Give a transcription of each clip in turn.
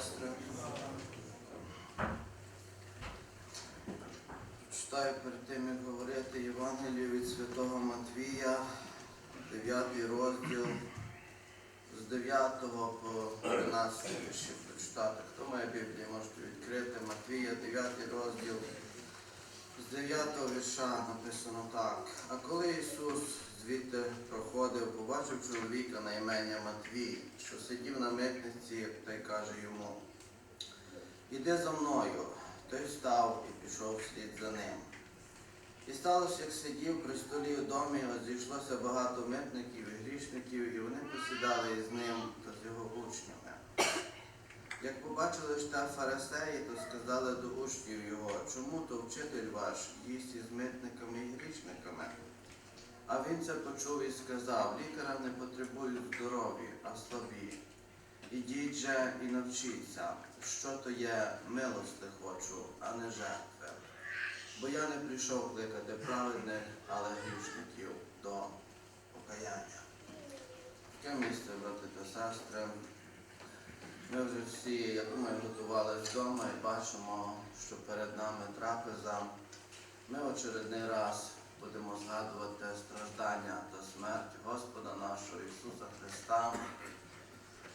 сестри. Читаю перед тим, як говорити Євангелію від Святого Матвія, 9 розділ, з 9 по 13 ще прочитати. Хто має Біблію, можете відкрити. Матвія, 9 розділ. З 9 вірша написано так. А коли Ісус звідти проходив, побачив чоловіка на ім'я Матвій, що сидів на митниці, та й каже йому, Іди за мною. Той став і пішов вслід за ним. І сталося, як сидів при столі у домі, зійшлося багато митників і грішників, і вони посідали із ним та з його учнями. Як побачили ж те фарисеї, то сказали до учнів його, чому то вчитель ваш їсть із митниками і грішниками? А він це почув і сказав, лікаря не потребують здорові, а слабі. Ідіть же і навчіться, що то є милости хочу, а не жертви. Бо я не прийшов кликати праведних, але грішників до покаяння. Таке місце, брати та сестри. Ми вже всі, я думаю, готувалися вдома і бачимо, що перед нами трапеза. Ми очередний раз будемо згадувати страждання та смерть Господа нашого Ісуса Христа.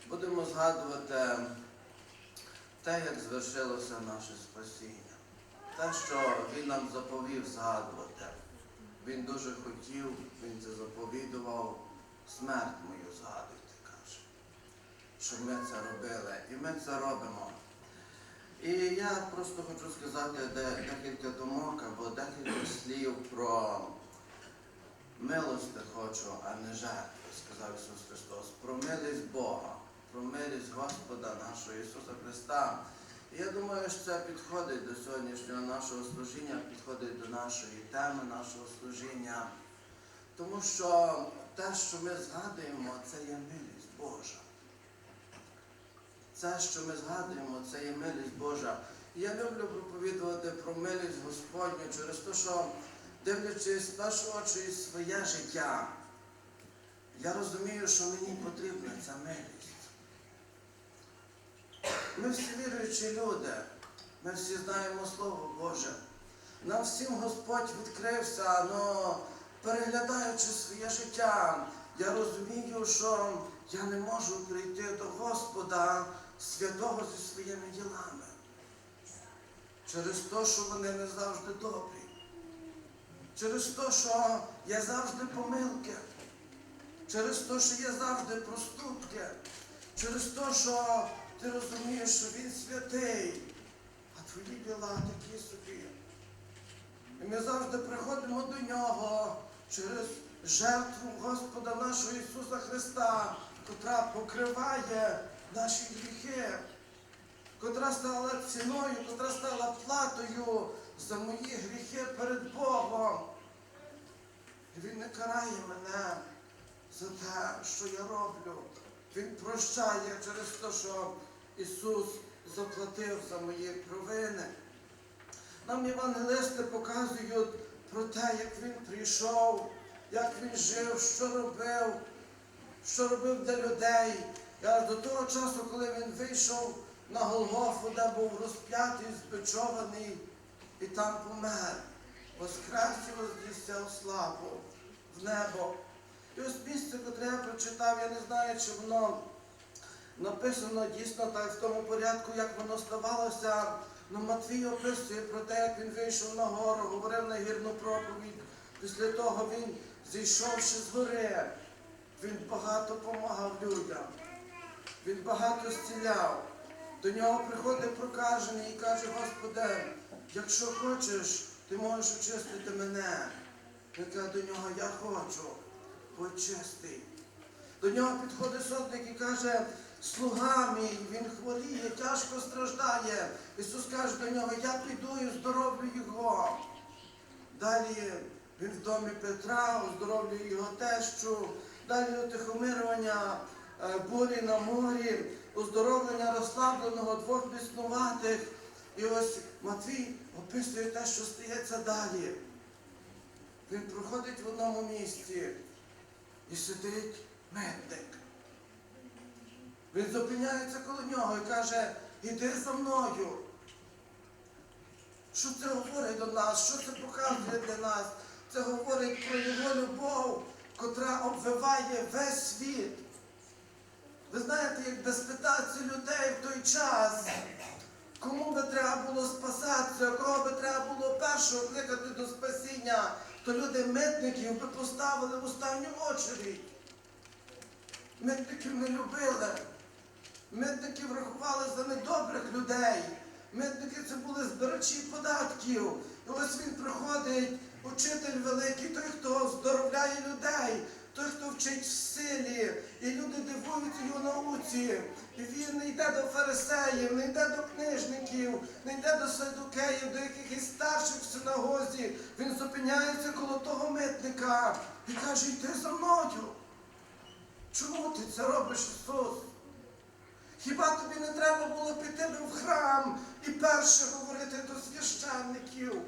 Будемо згадувати те, як звершилося наше спасіння. Те, що Він нам заповів згадувати. Він дуже хотів, Він це заповідував, смерть мою згадуйте, каже щоб ми це робили. І ми це робимо. І я просто хочу сказати декілька думок або декілька слів про милости хочу, а не жертви, сказав Ісус Христос. Про милість Бога, про милість Господа нашого Ісуса Христа. І я думаю, що це підходить до сьогоднішнього нашого служіння, підходить до нашої теми, нашого служіння. Тому що те, що ми згадуємо, це є милість Божа. Це, що ми згадуємо, це є милість Божа. І я люблю проповідувати про милість Господню через те, що дивлячись першу очі своє життя, я розумію, що мені потрібна ця милість. Ми всі віруючі люди, ми всі знаємо Слово Боже. Нам всім Господь відкрився, але переглядаючи своє життя, я розумію, що я не можу прийти до Господа святого зі своїми ділами. Через те, що вони не завжди добрі. Через те, що є завжди помилки. Через те, що є завжди проступки. Через те, що ти розумієш, що він святий, а твої діла такі собі. І ми завжди приходимо до нього через жертву Господа нашого Ісуса Христа, котра покриває наші гріхи, котра стала ціною, котра стала платою за мої гріхи перед Богом. І Він не карає мене за те, що я роблю. Він прощає через те, що Ісус заплатив за мої провини. Нам євангелисти показують про те, як він прийшов, як він жив, що робив, що робив для людей. Аж до того часу, коли він вийшов на Голгофу, де був розп'ятий, збичований, і там помер, воскрес і вознісся у славу в небо. І ось місце, яке я прочитав, я не знаю, чи воно написано дійсно так в тому порядку, як воно ставалося. Ну, Матвій описує про те, як він вийшов на гору, говорив на гірну проповідь. Після того він, зійшовши з гори, він багато допомагав людям. Він багато зціляв. До нього приходить прокажений і каже, Господи, якщо хочеш, ти можеш очистити мене. Він каже до нього, я хочу, будь чистий. До нього підходить сотник і каже, слуга мій, він хворіє, тяжко страждає. Ісус каже до нього, я піду і оздоровлю його. Далі він в домі Петра, оздоровлює його тещу, далі утихомирювання е, бурі на морі, оздоровлення розслабленого двох біснуватих. І ось Матвій описує те, що стається далі. Він проходить в одному місці і сидить медник. Він зупиняється коло нього і каже, іди за мною. Що це говорить до нас? Що це показує для нас? Це говорить про його любов, котра обвиває весь світ. Ви знаєте, якби спитати людей в той час, кому би треба було спасатися, кого би треба було першого кликати до спасіння, то люди митників би поставили в останню очередь. Митників не любили. Митників рахували за недобрих людей. Митники це були збирачі податків. І ось він приходить, учитель великий, той, хто здоровляє хто вчить в силі. І люди дивуються його науці. Він не йде до фарисеїв, не йде до книжників, не йде до садукеїв, до якихось старших в синагозі. Він зупиняється коло того митника і каже, йди за мною. Чому ти це робиш, Ісус? Хіба тобі не треба було піти в храм і перше говорити до священників?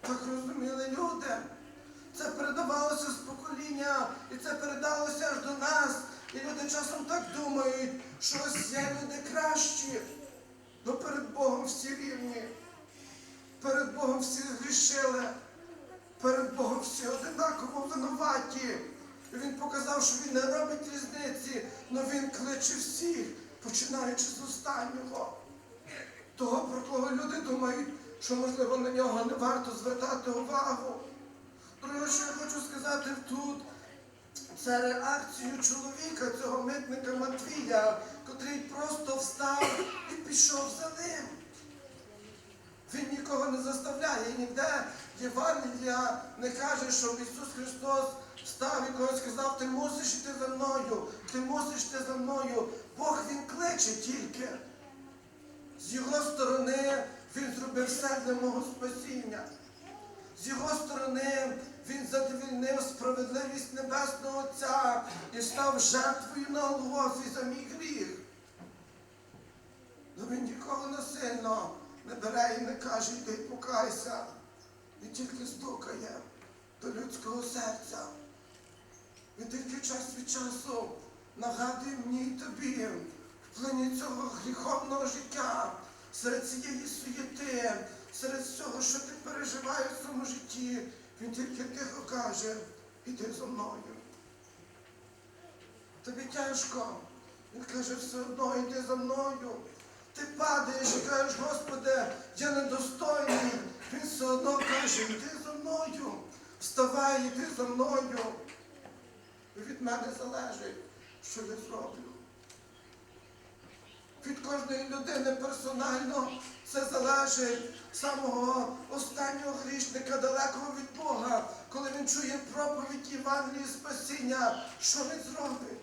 Так розуміли люди. Це передавалося і це передалося аж до нас. І люди часом так думають, що ось є люди кращі, бо перед Богом всі рівні, перед Богом всі грішили, перед Богом всі одинаково винуваті. І він показав, що він не робить різниці, але він кличе всіх, починаючи з останнього. Того, про кого люди думають, що можливо на нього не варто звертати увагу. Друге, що я хочу сказати тут, це реакцію чоловіка, цього митника Матвія, котрий просто встав і пішов за ним. Він нікого не заставляє, і ніде Євангелія не каже, що Ісус Христос встав і когось сказав, ти мусиш йти за мною, ти мусиш йти за мною. Бог Він кличе тільки. З його сторони Він зробив все для мого спасіння. З його сторони він задовільнив справедливість Небесного Отця і став жертвою на Голгофі за мій гріх. Но він ніколи насильно не бере і не каже, йди покайся. Він тільки стукає до людського серця. Він тільки час від часу нагадує мені і тобі в плині цього гріховного життя, серед цієї суєти, серед всього, що ти переживаєш в цьому житті, він тільки тихо каже, іди за мною. Тобі тяжко. Він каже, все одно йди за мною. Ти падаєш і кажеш, Господи, я недостойний. Він все одно каже, йди за мною. Вставай, йди за мною. Від мене залежить, що я зроблю. Від кожної людини персонально це залежить самого останнього грішника, далекого від Бога, коли він чує проповідь Євангелії спасіння, що він зробить?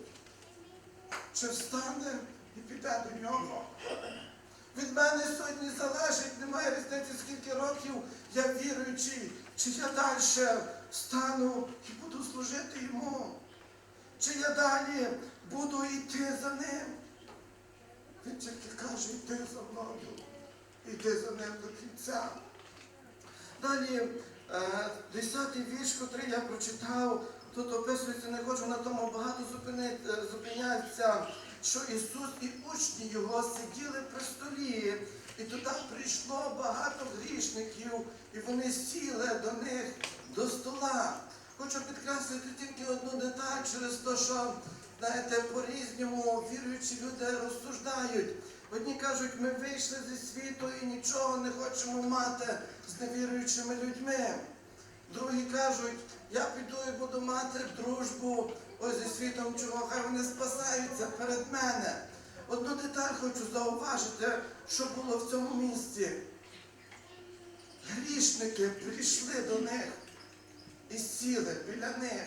Чи встане і піде до нього? Від мене сьогодні залежить, немає різниці, скільки років я віруючий, чи я далі встану і буду служити йому, чи я далі буду йти за ним. Він тільки каже, йди за мною, йди за ним до кінця. Далі, е, десятий вірш, котрий я прочитав, тут описується, не хочу на тому багато е, зупинятися, що Ісус і учні Його сиділи при столі, і туди прийшло багато грішників, і вони сіли до них до стола. Хочу підкреслити тільки одну деталь через те, що знаєте, по-різному віруючі люди розсуждають. Одні кажуть, ми вийшли зі світу і нічого не хочемо мати з невіруючими людьми. Другі кажуть, я піду і буду мати дружбу ось зі світом, чого хай вони спасаються перед мене. Одну деталь хочу зауважити, що було в цьому місці. Грішники прийшли до них і сіли біля них.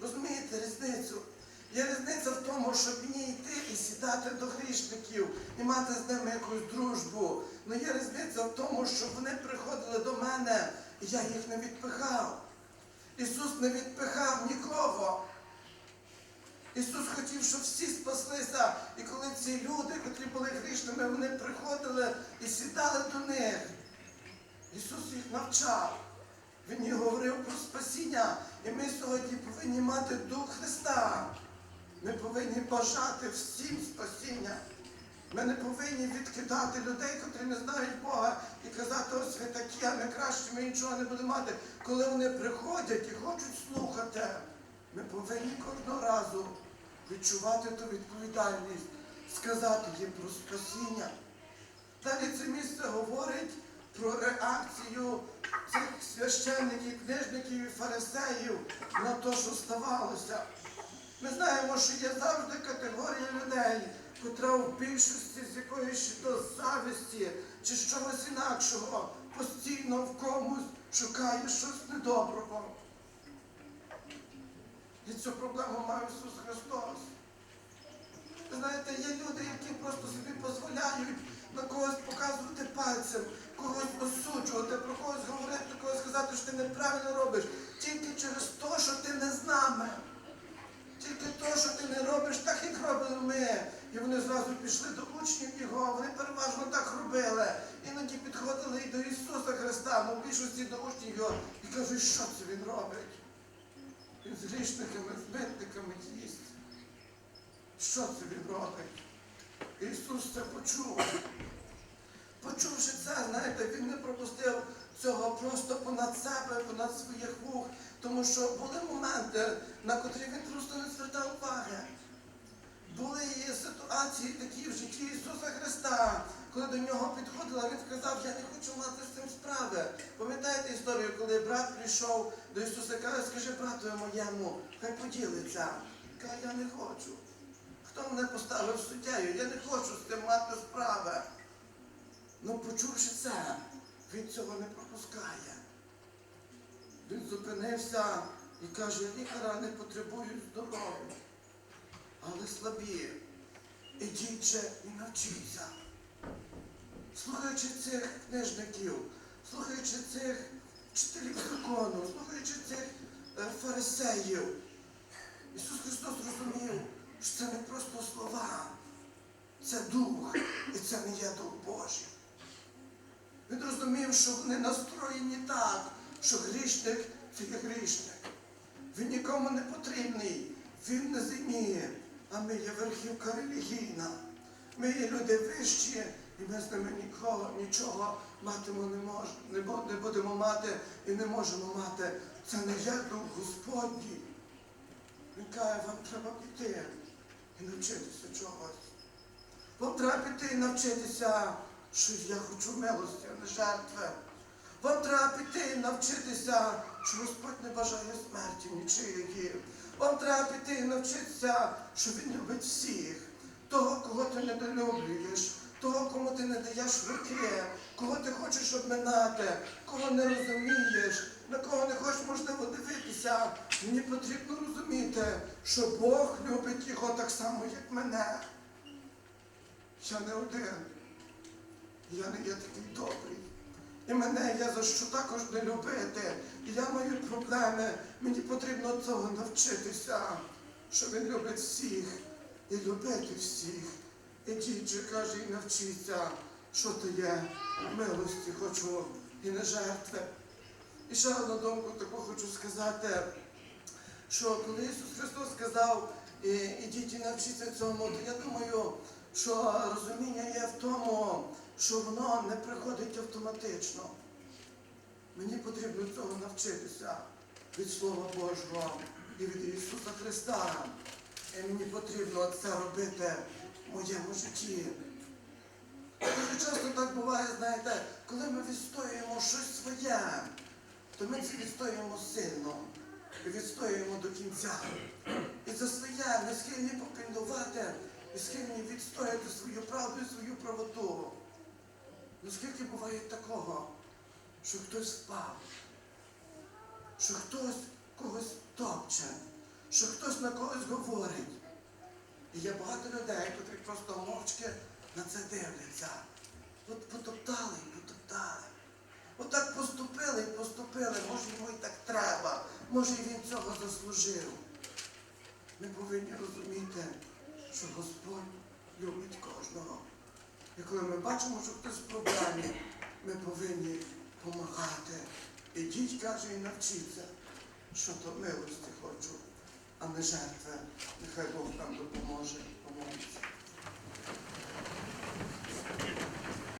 Розумієте різницю? Є різниця в тому, щоб мені йти і сідати до грішників і мати з ними якусь дружбу. Але є різниця в тому, щоб вони приходили до мене, і я їх не відпихав. Ісус не відпихав нікого. Ісус хотів, щоб всі спаслися. І коли ці люди, котрі були грішними, вони приходили і сідали до них. Ісус їх навчав. Він говорив про спасіння. І ми сьогодні повинні мати Дух Христа. Ми повинні бажати всім спасіння. Ми не повинні відкидати людей, котрі не знають Бога, і казати, ось ви такі, а ми краще, ми нічого не будемо мати. Коли вони приходять і хочуть слухати, ми повинні кожного разу відчувати ту відповідальність, сказати їм про спасіння. Далі це місце говорить про реакцію цих священників, книжників і фарисеїв на те, що ставалося. Ми знаємо, що є завжди категорія людей, котра в більшості з якоїсь то завісті чи з чогось інакшого постійно в комусь шукає щось недоброго. І цю проблему має Ісус Христос. Ви знаєте, є люди, які просто собі дозволяють на когось показувати пальцем, когось осуджувати, про когось говорити, когось сказати, що ти неправильно робиш, тільки через те, що ти не з нами. Тільки те, що ти не робиш, так як робили ми. І вони зразу пішли до учнів його, вони переважно так робили. Іноді підходили і до Ісуса Христа, ну в більшості до учнів його, і кажуть, що це він робить? Він з грішниками, з митниками їсть. Що це він робить? Ісус це почув. Почувши це, знаєте, він не пропустив цього просто понад себе, понад своїх вух, тому що були моменти, на котрі він просто не звертав уваги. Були ситуації такі в житті Ісуса Христа, коли до нього підходила, він сказав, я не хочу мати з цим справи. Пам'ятаєте історію, коли брат прийшов до Ісуса і каже, скажи брату моєму, хай поділиться. Каже, я не хочу. Хто мене поставив суддєю? Я не хочу з цим мати справи. Ну, почувши це, він цього не пропускає. Він зупинився і каже, лікаря не потребують здоров'я, але слабі. Ідіть же і навчіться. Слухаючи цих книжників, слухаючи цих вчителів закону, слухаючи цих е, фарисеїв, Ісус Христос розумів, що це не просто слова, це дух, і це не є дух Божий. Він розумів, що вони настроєні так, що грішник це є грішник. Він нікому не потрібний, він на землі, а ми є верхівка релігійна. Ми є люди вищі, і ми з ними нікого, нічого матимо не не не будемо мати і не можемо мати. Це не є дух Господній. Він каже, вам треба піти і навчитися чогось. Вам треба піти і навчитися, що я хочу милості, а не жертви. Вам треба піти і навчитися, що Господь не бажає смерті нічиєї. Вам треба піти і навчитися, що Він любить всіх. Того, кого ти недолюблюєш, того, кому ти не даєш руки, кого ти хочеш обминати, кого не розумієш, на кого не хочеш, можливо, дивитися. Мені потрібно розуміти, що Бог любить його так само, як мене. Я не один. Я не є такий добрий. І мене є за що також не любити. І я маю проблеми. Мені потрібно цього навчитися, що він любить всіх і любити всіх. Ідіть же, каже, і навчіться, що то є милості хочу і не жертви. І ще одну думку таку хочу сказати, що коли Ісус Христос сказав, «І- ідіть і навчіться цьому, то я думаю, що розуміння є в тому, що воно не приходить автоматично. Мені потрібно цього навчитися від Слова Божого і від Ісуса Христа. І мені потрібно це робити в моєму житті. Дуже часто так буває, знаєте, коли ми відстоюємо щось своє, то ми це відстоюємо сильно і відстоюємо до кінця. І за своє ми схильні попільнувати і схильні відстояти свою правду і свою правоту. Ну скільки буває такого, що хтось впав, що хтось когось топче, що хтось на когось говорить. І є багато людей, котрі просто мовчки на це дивляться. От потоптали і потоптали. Отак поступили і поступили, може йому і так треба, може і він цього заслужив. Ми повинні розуміти, що Господь любить кожного. І коли ми бачимо, що хтось в проблемі, ми повинні допомагати. Ідіть, каже, і навчіться, що то милості хочу, а не жертви. Нехай Бог нам допоможе. Помолиться.